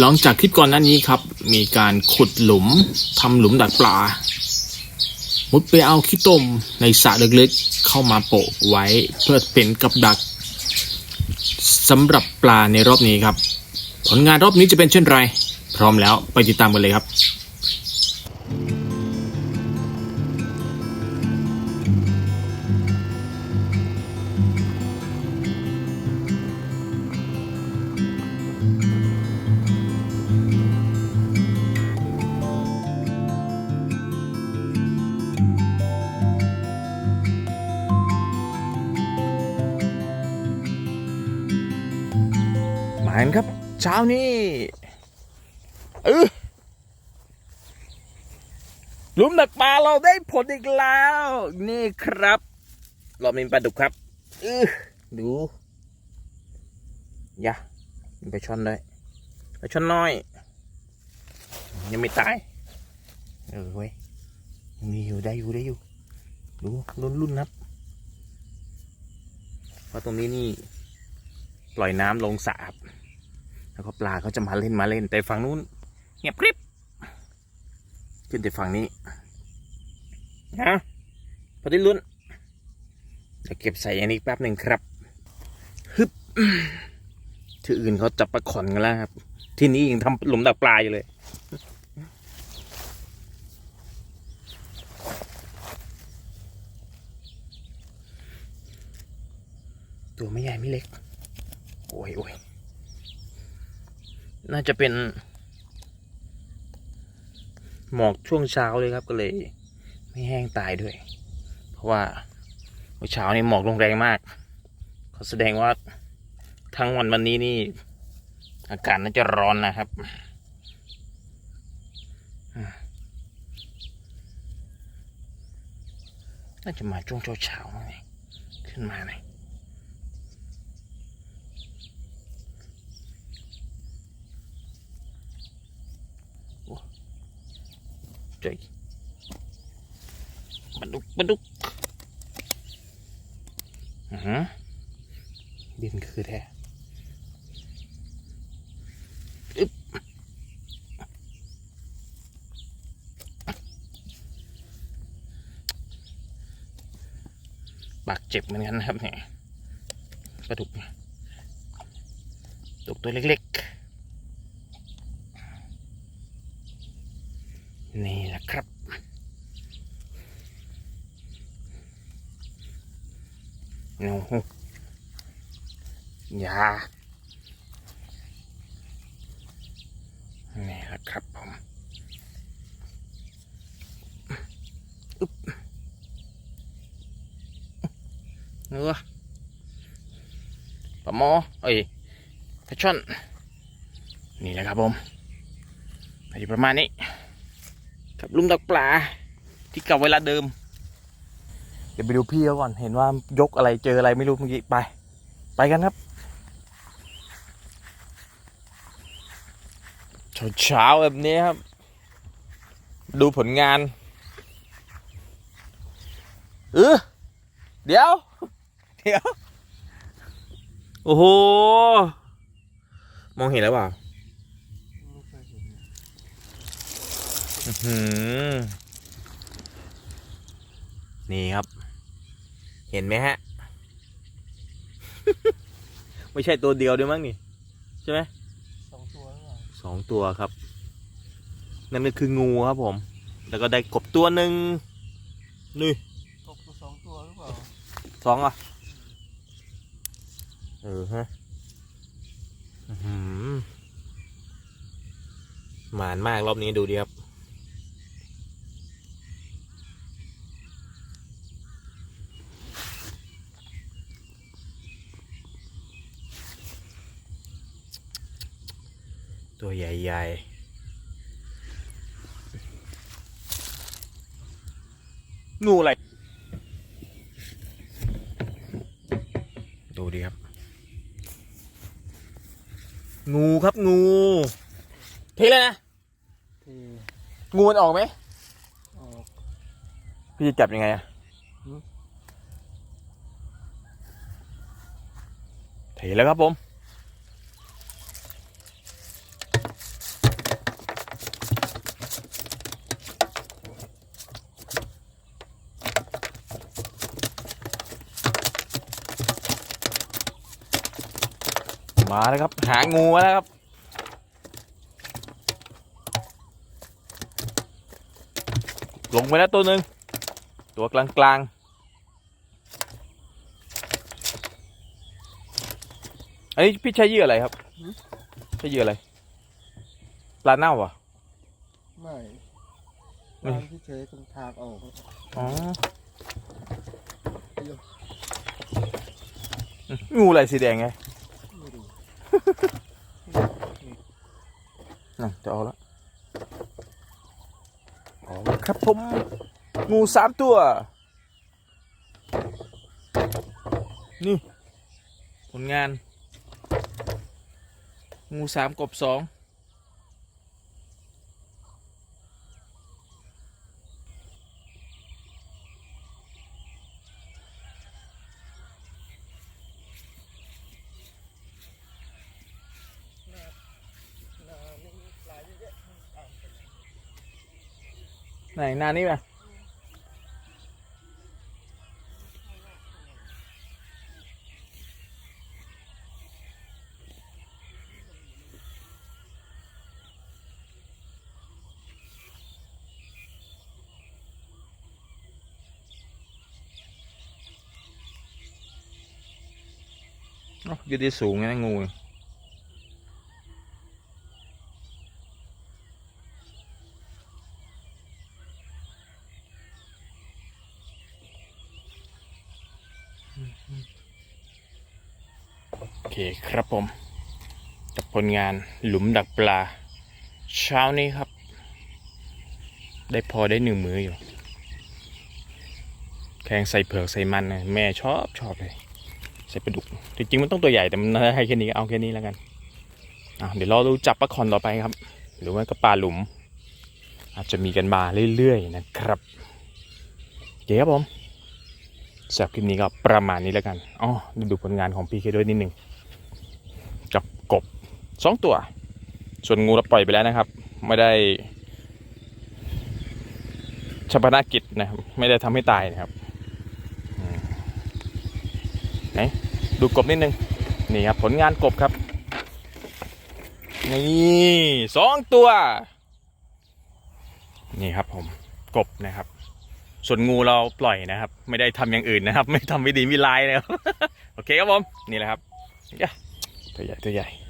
หลังจากคลิปก่อนหน้านี้ครับ มีการขุดหลุมทำหลุมดักปลา มุดไปเอาขี้ต้มในสระเล็กๆ เข้ามาโปะไว้เพื่อเป็นกับดักสำหรับปลาในรอบนี้ครับ ผลงานรอบนี้จะเป็นเช่นไร พร้อมแล้วไปติดตามกันเลยครับ เช้านี้เออหลุมดักปลาเราได้ผลอีกแล้ว นี่ครับ เรามีปลาดุกครับเออดูอย่ามีปช่อนด้วยปช่อนน้อย ยังไม่ตายเออเว้ยมีอยู่ได้อยู่ได้อยู่ดูรุ่นรุ่นครับเพราะตรงนี้นี่ ปล่อยน้ำลงสระครับ แล้วก็ปลาเขาจะมาเล่นมาเล่น แต่ฝั่งนู้นเงียบกริบขึ้นแต่ฝั่งนี้นะพอได้ลุ้นจะเก็บใส่อันนี้แป๊บหนึ่งครับฮึบที่อื่นเขาจับปลาขอนกันแล้วครับ ที่นี่ยังทำหลุมดักปลาอยู่เลยตัวไม่ใหญ่ไม่เล็ก โอ้ยโอ้ย น่าจะเป็น หมอกช่วงเช้าเลยครับก็เลย ไม่แห้งตายด้วย เพราะว่าเมื่อเช้านี่หมอกลงแรงมากเขาแสดงว่าทั้งวันวันนี้นี่ อากาศน่าจะร้อนนะครับน่าจะมาช่วงเช้าๆนี่ขึ้นมาหน่อย ใจบันดุกบันดุกอือหือบินคือแท้อึ๊บปากเจ็บเหมือนกันนะครับเนี่ยปลาดุกดุกตัวเล็กๆ นี่แหละครับ นูยา นี่แหละครับผมอึ๊บเนื้อปลาหมอเอ้ยปลาช่อน นี่แหละครับผมอายุประมาณนี้ กับลุงดักปลาที่เก่าเวลาเดิม เดี๋ยวไปดูพี่เขาก่อนเห็นว่ายกอะไรเจออะไรไม่รู้เมื่อกี้ไป ไปกันครับเช้าๆแบบนี้ครับ ดูผลงานเออเดี๋ยว เดี๋ยว โอ้โห มองเห็นแล้วเปล่า อื้อหือ นี่ครับ เห็นไหมฮะ ไม่ใช่ตัวเดียวด้วยมั้งนี่ ใช่ไหมสองตัวหรือเปล่าสองตัวครับ นั่นก็คืองูครับผม แล้วก็ได้กบตัวหนึ่งนี่ตกตัวสองตัวหรือเปล่าสองอะเออฮะอื้อหือหมานมากรอบนี้ดูดิครับ ตัวใหญ่ๆ งูอะไร ดูดิครับ งูครับงูเทเลยนะที่งูมันออกไหมออก พี่จะจับยังไงอะหือเทแล้วครับผม มาแล้วครับ หางูมาแล้วครับ ลงไปแล้วตัวหนึ่งตัวกลางกลางๆอันนี้พี่ใช้เหยื่ออะไรครับใช้เหยื่ออะไรปลาเน่าเหรอะไม่ไม่ร้านที่เฉยตรงทางออกอ๋องูอะไรสีแดงไงไม่ รู้น่ะจะเอาละเอาละครับผมงูสามตัว นี่ผลงาน งูสามกบสอง ไหนหนานี้ไหมอ๋ออยืดได้สูงไงนะงู โอ เคครับผมกับผลงานหลุมดักปลา เช้านี้ครับ ได้พอได้หนึ่งมืออยู่แกงใส่เผือกใส่มันนะแม่ชอบชอบเลย ใส่ปลาดุก จริงๆมันต้องตัวใหญ่แต่มันให้แค่นี้เอาแค่นี้แล้วกันอะเดี๋ยวรอดูจับปลาคอนต่อไปครับ หรือว่าก็ปลาหลุม อาจจะมีกันมาเรื่อยๆนะครับโอเคครับผมสำหรับคลิปนี้ก็ประมาณนี้แล้วกัน อ๋อดูผลงานของพี่เคด้วยนิดหนึ่ง กับกบสองตัว ส่วนงูเราปล่อยไปแล้วนะครับ ไม่ได้ชาปนากิจนะครับไม่ได้ทำให้ตายนะครับไหนดูกบนิดนึง นี่ครับ ผลงานกบครับ นี่สองตัว นี่ครับผมกบนะครับ ส่วนงูเราปล่อยนะครับ ไม่ได้ทำอย่างอื่นนะครับ ไม่ทำไม่ดีไม่ร้ายนะครับ โอเคครับผม นี่แหละครับ Tôi dạy tôi dạy.